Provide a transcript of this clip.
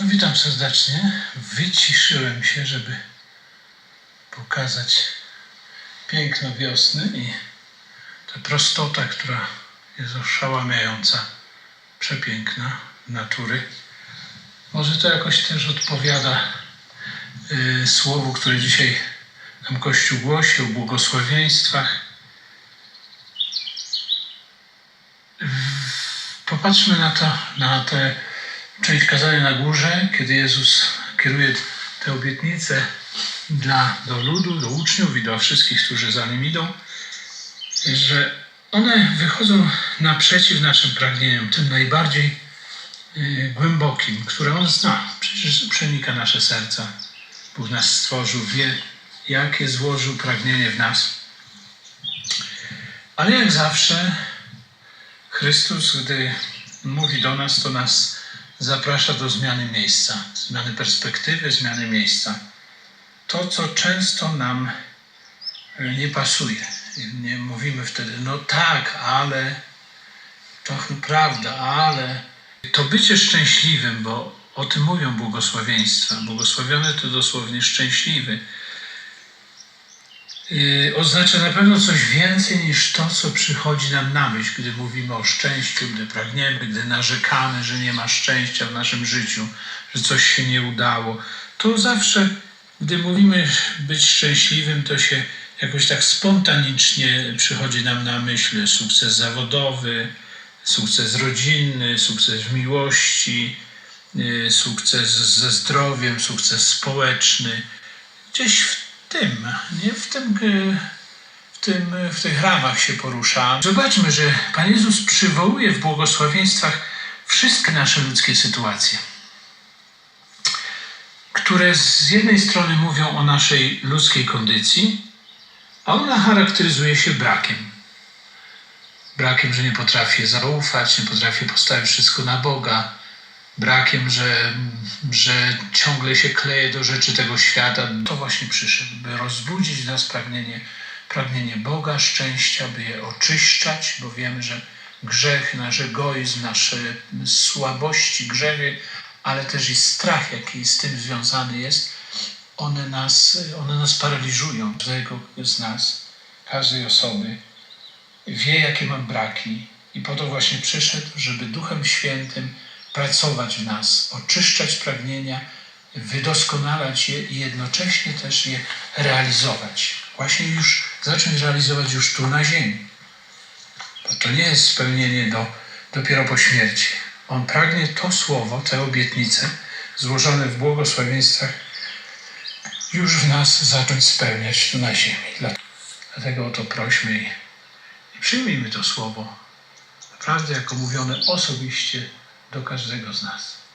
No, witam serdecznie. Wyciszyłem się, żeby pokazać piękno wiosny i tę prostota, która jest oszałamiająca, przepiękna natury. Może to jakoś też odpowiada y, słowu, które dzisiaj nam Kościół głosi o błogosławieństwach. Popatrzmy na to, na tę część kazania na górze, kiedy Jezus kieruje te obietnice dla, do ludu, do uczniów i do wszystkich, którzy za nim idą, że one wychodzą naprzeciw naszym pragnieniom, tym najbardziej y, głębokim, które On zna. Przecież przenika nasze serca. Bóg nas stworzył, wie, jakie złożył pragnienie w nas. Ale jak zawsze, Chrystus, gdy mówi do nas, to nas zaprasza do zmiany miejsca, zmiany perspektywy, zmiany miejsca. To, co często nam nie pasuje. Nie mówimy wtedy, no tak, ale to prawda, ale to bycie szczęśliwym, bo o tym mówią błogosławieństwa. Błogosławiony to dosłownie szczęśliwy. Yy, oznacza na pewno coś więcej niż to, co przychodzi nam na myśl, gdy mówimy o szczęściu, gdy pragniemy, gdy narzekamy, że nie ma szczęścia w naszym życiu, że coś się nie udało. To zawsze, gdy mówimy być szczęśliwym, to się jakoś tak spontanicznie przychodzi nam na myśl sukces zawodowy, sukces rodzinny, sukces w miłości, yy, sukces ze zdrowiem, sukces społeczny. Gdzieś w tym, nie w tym, y, w, tym, y, w tych ramach się porusza. Zobaczmy, że Pan Jezus przywołuje w błogosławieństwach wszystkie nasze ludzkie sytuacje, które z jednej strony mówią o naszej ludzkiej kondycji, a ona charakteryzuje się brakiem. Brakiem, że nie potrafię zaufać, nie potrafię postawić wszystko na Boga, brakiem, że, że ciągle się kleje do rzeczy tego świata. To właśnie przyszedł, by rozbudzić nas pragnienie, pragnienie Boga, szczęścia, by je oczyszczać, bo wiemy, że grzech, nasz egoizm, nasze słabości, grzechy, ale też i strach, jaki z tym związany jest, one nas, one nas paraliżują. Każdego z nas, każdej osoby wie, jakie mam braki i po to właśnie przyszedł, żeby Duchem Świętym pracować w nas, oczyszczać pragnienia, wydoskonalać je i jednocześnie też je realizować. Właśnie już zacząć realizować już tu na ziemi. Bo to nie jest spełnienie do, dopiero po śmierci. On pragnie to słowo, te obietnice złożone w błogosławieństwach już w nas zacząć spełniać tu na ziemi. Dlatego o to prośmy i, przyjmijmy to słowo naprawdę jako mówione osobiście do każdego z nas.